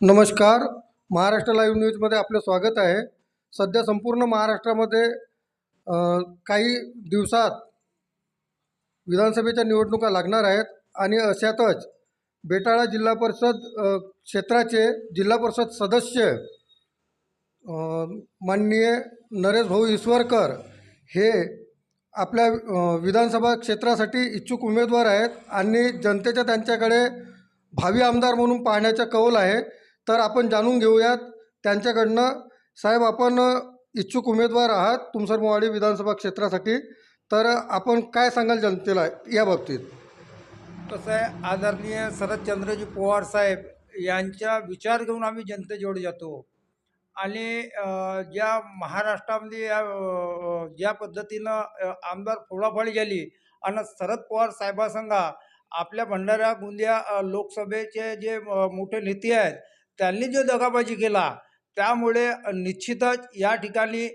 नमस्कार. महाराष्ट्र लाईव्ह न्यूजमध्ये आपलं स्वागत आहे. सध्या संपूर्ण महाराष्ट्रामध्ये काही दिवसात विधानसभेच्या निवडणुका लागणार आहेत आणि अशातच बेटाळा जिल्हा परिषद क्षेत्राचे जिल्हा परिषद सदस्य माननीय नरेश भाऊ ईश्वरकर हे आपल्या विधानसभा क्षेत्रासाठी इच्छुक उमेदवार आहेत आणि जनतेच्या त्यांच्याकडे भावी आमदार म्हणून पाहण्याचा कौल आहे. तर आपण जाणून घेऊयात. त्यांच्याकडनं साहेब आपण इच्छुक उमेदवार आहात तुमसर मोवाडी विधानसभा क्षेत्रासाठी. तर आपण काय सांगाल जनतेला या बाबतीत? कसं आहे आदरणीय शरदचंद्रजी पवार साहेब यांचा विचार घेऊन आम्ही जनतेजवळ जातो. आणि ज्या महाराष्ट्रामध्ये या ज्या पद्धतीनं आमदार फोडाफोडी झाली आणि शरद पवार साहेबासंगा आपल्या भंडारा गोंदिया लोकसभेचे जे मोठे नेते आहेत त्यांनी जो दगाबाजी केला त्यामुळे निश्चितच या ठिकाणी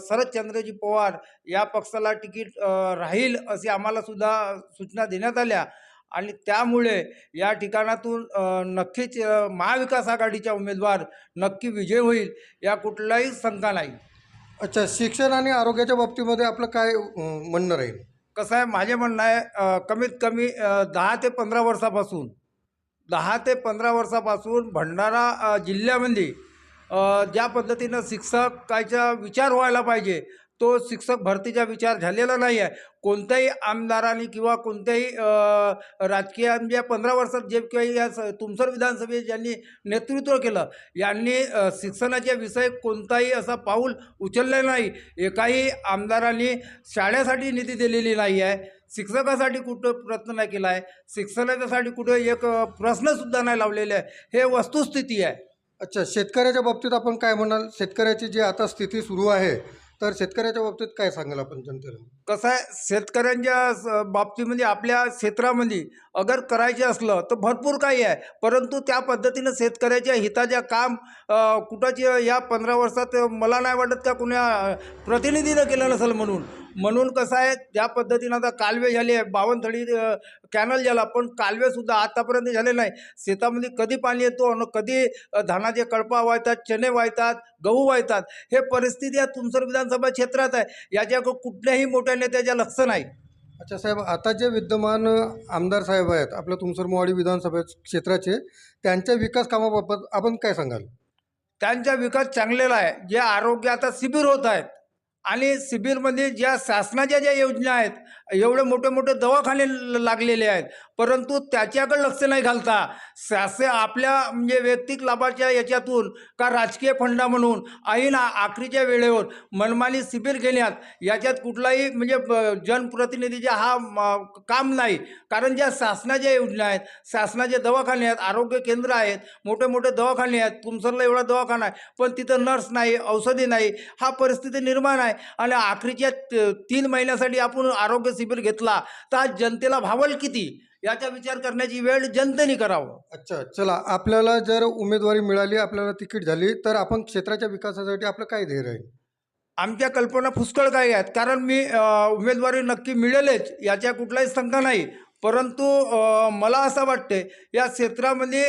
शरदचंद्रजी पवार या पक्षाला तिकीट राहील असे आम्हाला सुद्धा सूचना देण्यात आल्या. आणि त्यामुळे या ठिकाणातून नक्कीच महाविकास आघाडीचा उमेदवार नक्की विजय होईल या कुठलाही शंका नाही. अच्छा शिक्षण आणि आरोग्याच्या बाबतीमध्ये आपलं काय म्हणणं राहील? कसं आहे माझे म्हणणं आहे कमीत कमी दहा ते पंधरा वर्षापासून दहा ते पंधरा वर्षापासून भंडारा जिल्ह्यामध्ये ज्या पद्धतीनं शिक्षकाचा विचार व्हायला पाहिजे तो शिक्षक भरतीचा विचार झालेला नाही आहे कोणत्याही आमदारांनी किंवा कोणत्याही राजकीय या पंधरा वर्षात जे काही या स- तुमसर विधानसभेत ज्यांनी नेतृत्व केलं यांनी शिक्षणाच्या विषय कोणताही असा पाऊल उचललेलं नाही. एकाही आमदारांनी शाळेसाठी निधी दिलेली नाही आहे शिक्षकासाठी कुठं प्रयत्न नाही केला आहे शिक्षणाच्यासाठी कुठं एक प्रश्नसुद्धा नाही लावलेले आहे. हे वस्तुस्थिती आहे. अच्छा शेतकऱ्याच्या बाबतीत आपण काय म्हणाल? शेतकऱ्याची जी आता स्थिती सुरू आहे तर शेतकऱ्याच्या बाबतीत काय सांगाल आपण जनतेला? कसं आहे शेतकऱ्यांच्या स- बाबतीमध्ये म्हणजे आपल्या क्षेत्रामध्ये अगर करायचे असलं तर भरपूर काही आहे. परंतु त्या पद्धतीनं शेतकऱ्याच्या हिताच्या काम अ, या पंधरा वर्षात मला नाही वाटत का कुण्या प्रतिनिधीनं केलं नसेल म्हणून. म्हणून कसं आहे त्या पद्धतीनं आता कालवे झाले बावनथडी अ, कॅनल झाला पण कालवेसुद्धा आतापर्यंत झाले नाही. शेतामध्ये कधी पाणी येतो आणि कधी धानाचे कळपा वाहतात चणे वाहतात गहू वाहतात हे परिस्थिती या तुमसर विधानसभा क्षेत्रात आहे. याच्या कुठल्याही मोठ्या नेत्याच्या लक्ष नाही. अच्छा साहेब आता जे विद्यमान आमदार साहेब आहेत आपल्या तुमसर मोवाडी विधानसभा क्षेत्राचे त्यांच्या विकास कामाबाबत आपण काय सांगाल? त्यांचा विकास चांगलेला आहे. जे आरोग्य आता शिबिर होत आहेत आणि शिबिरमध्ये ज्या शासनाच्या ज्या योजना आहेत एवढे मोठे मोठे दवाखाने ल- लागलेले आहेत. परंतु त्याच्याकडे लक्ष नाही घालता. शासन आपल्या म्हणजे वैयक्तिक लाभाच्या याच्यातून का राजकीय फंडा म्हणून ऐन आखरीच्या वेळेवर मनमानी शिबिर घेण्यात याच्यात कुठलाही म्हणजे ब- जनप्रतिनिधीचा हा काम नाही. कारण ज्या शासनाच्या योजना आहेत शासनाचे दवाखाने आहेत आरोग्य केंद्र आहेत मोठे मोठे दवाखाने आहेत तुमसरला एवढा दवाखाना आहे पण तिथं नर्स नाही औषधी नाही हा परिस्थिती निर्माण आहे. आणि आखरीच्या तीन महिन्यासाठी आपण आरोग्य शिबिर घेतला तर आज जनतेला भावल किती? याचा विचार करण्याची वेळ जनतेने करावं. अच्छा चला आपल्याला जर उमेदवारी मिळाली आपल्याला तिकीट झाली तर आपण क्षेत्राच्या विकासासाठी आपलं काय ध्येय राहील? आमच्या कल्पना पुष्कळ काही आहेत कारण मी उमेदवारी नक्की मिळेलच याच्या कुठलाही शंका नाही. परंतु मला असं वाटते या क्षेत्रामध्ये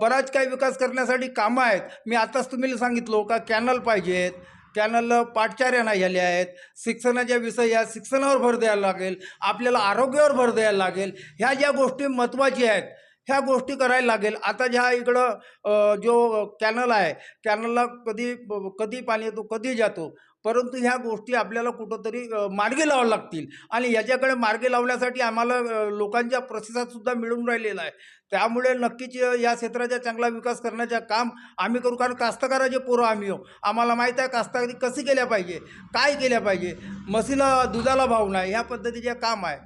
बराच काही विकास करण्यासाठी कामं आहेत. मी आताच तुम्ही सांगितलो का कॅनल पाहिजेत कॅनल पाठचार्या नाही झाल्या आहेत. शिक्षणाच्या विषय या शिक्षणावर भर द्यायला लागेल. आपल्याला आरोग्यावर भर द्यायला लागेल. ह्या ज्या गोष्टी महत्त्वाच्या आहेत ह्या गोष्टी करायला लागेल. आता ज्या इकडं जो कॅनल आहे कॅनलला कधी कधी पाणी येतो कधी जातो? परंतु ह्या गोष्टी आपल्याला कुठंतरी मार्गे मार्गी लावावं लागतील. आणि याच्याकडे मार्गी लावण्यासाठी आम्हाला लोकांच्या प्रतिसादसुद्धा मिळून राहिलेला आहे. त्यामुळे नक्कीच या क्षेत्राचा चांगला विकास करण्याचं काम आम्ही करू. कारण कास्तकाराचे पोरं आम्ही हो. आम्हाला माहीत आहे कास्तकारी कशी केल्या पाहिजे काय केल्या पाहिजे. मसीला दुधाला भाव नाही. ह्या पद्धतीचे काम आहे.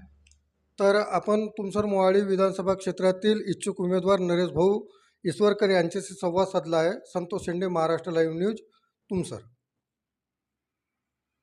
तर आपण तुमसर मोवाळी विधानसभा क्षेत्रातील इच्छुक उमेदवार नरेश भाऊ ईश्वरकर यांच्याशी संवाद साधला आहे. Santosh Shende Maharashtra live news Tumsar.